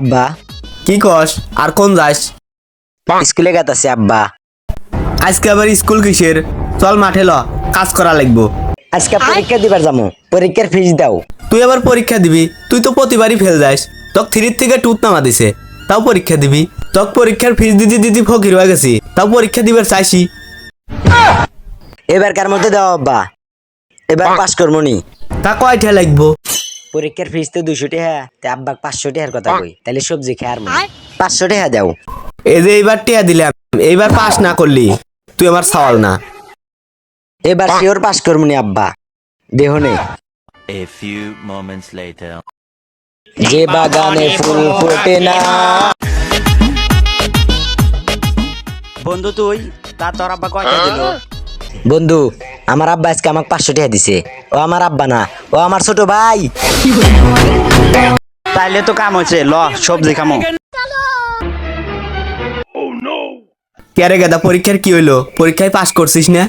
আব্বা। কি কস? আর কোন যাস? স্কুলে গেতাছে আব্বা। আজকে আবার স্কুল কিসের? চল মাঠে ল কাজ করা লাগবো। আজকে পরীক্ষা দিবার যাব পরীক্ষার ফিস দাও। তুই আবার পরীক্ষা দিবি তুই তো প্রতিবারই ফেল যাস। তক থ্রির থেকে টুত নামা দিছে তাও পরীক্ষা দিবি। তক পরীক্ষার ফিস দিদি দিদি ফকির হয়ে গেছি তাও পরীক্ষা দিবার চাইছি। এবারকার মধ্যে দাও আব্বা? এবার পাস করব নি। তা কয়টা লাগবো? পরীক্ষার ফিস তো দুশো টাকা। তে আব্বা পাঁচশো টাকার কথা কই। তাহলে সবজি খেয়ে আর মনে। পাঁচশো টাকা দাও। এই যে এইবার টিয়া দিলাম এইবার পাস না করলি তুই আমার সওয়াল না। এবার শিওর পাস করব নি আব্বা দেহনে A few moments later. যে বাগানে ফুল ফোটে না। বন্ধু তুই তা তোর আব্বা কয়টা দিল? বন্ধু আমার আব্বা আজকে আমাকে পাঁচশো টাকা দিছে। ও আমার আব্বা না ও আমার ছোট ভাই। তাইলে তো কাম হয়েছে ল সবজি খামো। কেরে গেদা পরীক্ষার কি হইল? পরীক্ষায় পাস করছিস না?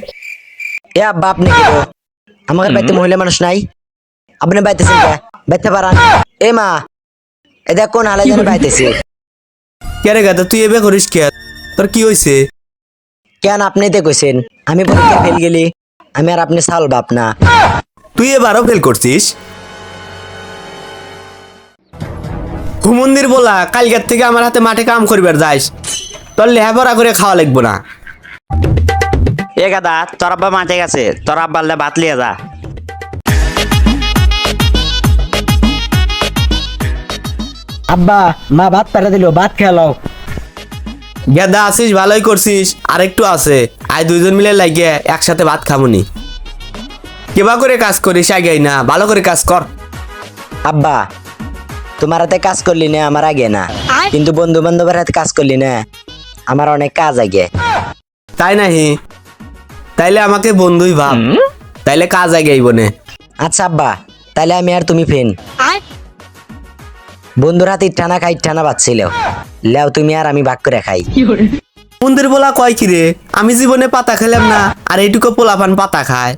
এ আব্বা আপনি কি? আমাদের বাড়িতে মহিলা মানুষ নাই? আপনি বাইতেছেন কে? বাইতে পারান। এ মা এ দেখ কোন হালে যেন বাইতেছে। কেরে গেদা তুই এবে করিস কে? তোর কি হয়েছে কেন আপনি তে কইছেন? আমি পরীক্ষা ফেল গেলি? আমি আর আপনি সাল বাপ না। তুই এবারও ফেল করছিস? হুমন্দির বলা কালকের থেকে আমার হাতে মাঠে কাম করিবার যাইস। তোর লেহাপড়া করে খাওয়া লাগবো না। এ গাদা তোর আব্বা মাঠে গেছে। তোর আব্বার লে ভাত লিয়ে যা। আব্বা মা ভাত পাঠা দিল ভাত খেলাও গেদা আসিস ভালোই করছিস। আর একটু আছে। আয় দুইজন মিলে লাগিয়ে একসাথে ভাত খামুনি। কেবা করে কাজ করিস আগে না। ভালো করে কাজ কর। আব্বা তোমার হাতে কাজ করলি না আমার আগে না। কিন্তু বন্ধু বান্ধবের হাতে কাজ করলি না আমার অনেক কাজ আগে। তাই নাহি? তাইলে আমাকে বন্ধুই ভাব। তাইলে কাজ আগে বনে আচ্ছা আব্বা তাইলে আমি আর তুমি ফেন। বন্ধুর হাতে টানা খাই টানা বাচ্ছিল লেও তুমি আর আমি ভাগ করে খাই। মন্দির বলা কয় কি রে? আমি জীবনে পাতা খেলাম না আর এইটুকু পোলাপান পাতা খায়।